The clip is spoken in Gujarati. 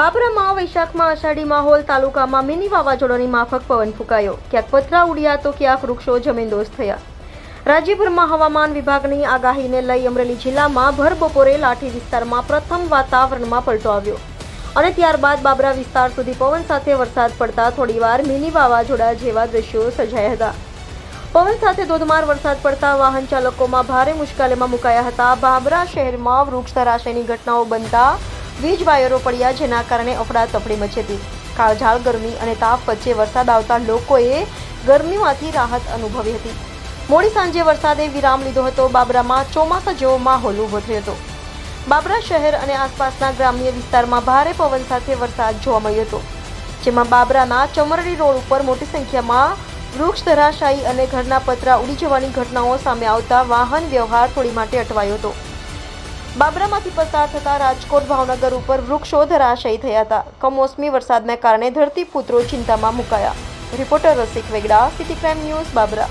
બાબરામાં વૈશાખમાં અષાઢી માહોલ, તાલુકામાં મિની વાવાઝોડાની માફક પવન ફૂંકાયો. ક્યાંક પથરા ઉડ્યા તો ક્યાંક વૃક્ષો જમીનદોસ્ત થયા. રાજ્યભરમાં હવામાન વિભાગની આગાહીને લઈ અમરેલી જિલ્લામાં ભર બપોરે લાઠી વિસ્તારમાં પ્રથમ વાતાવરણમાં પલટો આવ્યો. અને ત્યારબાદ બાબરા વિસ્તાર સુધી પવન સાથે વરસાદ પડતા થોડીવાર મિની વાવાઝોડા જેવા દ્રશ્યો સર્જાયા હતા. પવન સાથે ધોધમાર વરસાદ પડતા વાહન ચાલકોમાં ભારે મુશ્કેલીમાં મુકાયા હતા. બાબરા શહેરમાં વૃક્ષ ધરાશયની ઘટનાઓ બનતા વીજ વાયરો પડ્યા, જેના કારણે અફડાતફડી મચી હતી. કાળઝાળ, ગરમી અને તાપ વચ્ચે વરસાદ આવતા લોકોએ ગરમીમાંથી રાહત અનુભવી હતી. મોડી સાંજે વરસાદે વિરામ લીધો હતો. બાબરામાં ચોમાસા જેવો માહોલ ઊભો થયો હતો. બાબરા શહેર અને આસપાસના ગ્રામ્ય વિસ્તારમાં ભારે પવન સાથે વરસાદ જોવા મળ્યો હતો, જેમાં બાબરાના ચમરડી રોડ ઉપર મોટી સંખ્યામાં વૃક્ષ ધરાશાયી અને ઘરના પતરા ઉડી જવાની ઘટનાઓ સામે આવતા વાહન વ્યવહાર થોડી માટે અટવાયો હતો. બાબરામાંથી પસાર થતા રાજકોટ ભાવનગર ઉપર વૃક્ષો ધરાશાયી થયા હતા. કમોસમી વરસાદને કારણે ધરતીપુત્રો ચિંતામાં મુકાયા. Reporter Rasik Vegda, city crime news Babra.